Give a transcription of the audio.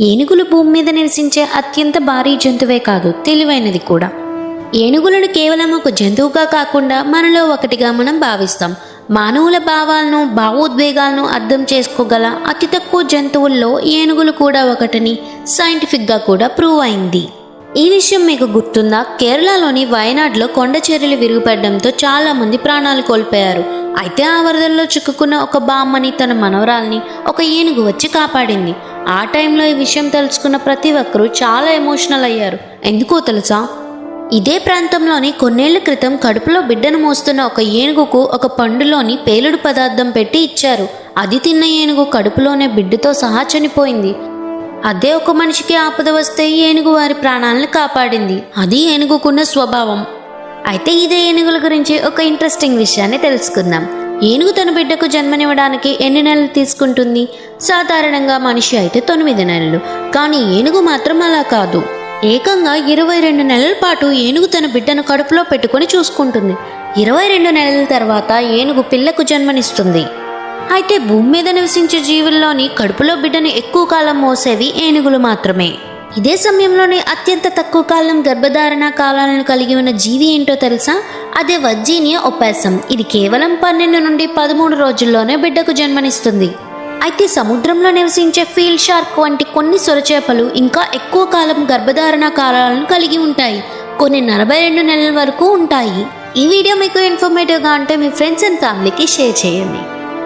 ఏనుగులు భూమి మీద నివసించే అత్యంత భారీ జంతువే కాదు తెలివైనది కూడా. ఏనుగులను కేవలం ఒక జంతువుగా కాకుండా మనలో ఒకటిగా మనం భావిస్తాం. మానవుల భావాలను భావోద్వేగాలను అర్థం చేసుకోగల అతి తక్కువ జంతువుల్లో ఏనుగులు కూడా ఒకటని సైంటిఫిక్గా కూడా ప్రూవ్ అయింది. ఈ విషయం మీకు గుర్తుందా? కేరళలోని వయనాడ్లో కొండ చర్యలు విరుగుపడడంతో చాలా మంది ప్రాణాలు కోల్పోయారు. అయితే ఆ వరదల్లో చిక్కుకున్న ఒక బామ్మని తన మనవరాల్ని ఒక ఏనుగు వచ్చి కాపాడింది. ఆ టైంలో ఈ విషయం తెలుసుకున్న ప్రతి ఒక్కరూ చాలా ఎమోషనల్ అయ్యారు. ఎందుకో తెలుసా? ఇదే ప్రాంతంలోని కొన్నేళ్ళ క్రితం కడుపులో బిడ్డను మోస్తున్న ఒక ఏనుగుకు ఒక పండులోని పేలుడు పదార్థం పెట్టి ఇచ్చారు. అది తిన్న ఏనుగు కడుపులోనే బిడ్డతో సహా చనిపోయింది. అదే ఒక మనిషికి ఆపద వస్తే ఏనుగు వారి ప్రాణాలను కాపాడింది. అది ఏనుగుకున్న స్వభావం. అయితే ఇదే ఏనుగుల గురించి ఒక ఇంట్రెస్టింగ్ విషయాన్ని తెలుసుకుందాం. ఏనుగు తన బిడ్డకు జన్మనివ్వడానికి ఎన్ని నెలలు తీసుకుంటుంది? సాధారణంగా మనిషి అయితే తొమ్మిది నెలలు. కానీ ఏనుగు మాత్రం అలా కాదు. ఏకంగా ఇరవై రెండు నెలల పాటు ఏనుగు తన బిడ్డను కడుపులో పెట్టుకొని చూసుకుంటుంది. ఇరవై రెండు నెలల తర్వాత ఏనుగు పిల్లకు జన్మనిస్తుంది. అయితే భూమి మీద నివసించే జీవుల్లోని కడుపులో బిడ్డను ఎక్కువ కాలం మోసేవి ఏనుగులు మాత్రమే. ఇదే సమయంలోనే అత్యంత తక్కువ కాలం గర్భధారణ కాలాలను కలిగి ఉన్న జీవి ఏంటో తెలుసా? అదే వర్జీనియా ఒపాసం ఇది కేవలం పన్నెండు నుండి పదమూడు రోజుల్లోనే బిడ్డకు జన్మనిస్తుంది. అయితే సముద్రంలో నివసించే ఫీల్డ్ షార్క్ వంటి కొన్ని సొరచేపలు ఇంకా ఎక్కువ కాలం గర్భధారణ కాలాలను కలిగి ఉంటాయి. కొన్ని నలభై రెండు నెలల వరకు ఉంటాయి. ఈ వీడియో మీకు ఇన్ఫర్మేటివ్గా ఉంటే మీ ఫ్రెండ్స్ అండ్ ఫ్యామిలీకి షేర్ చేయండి.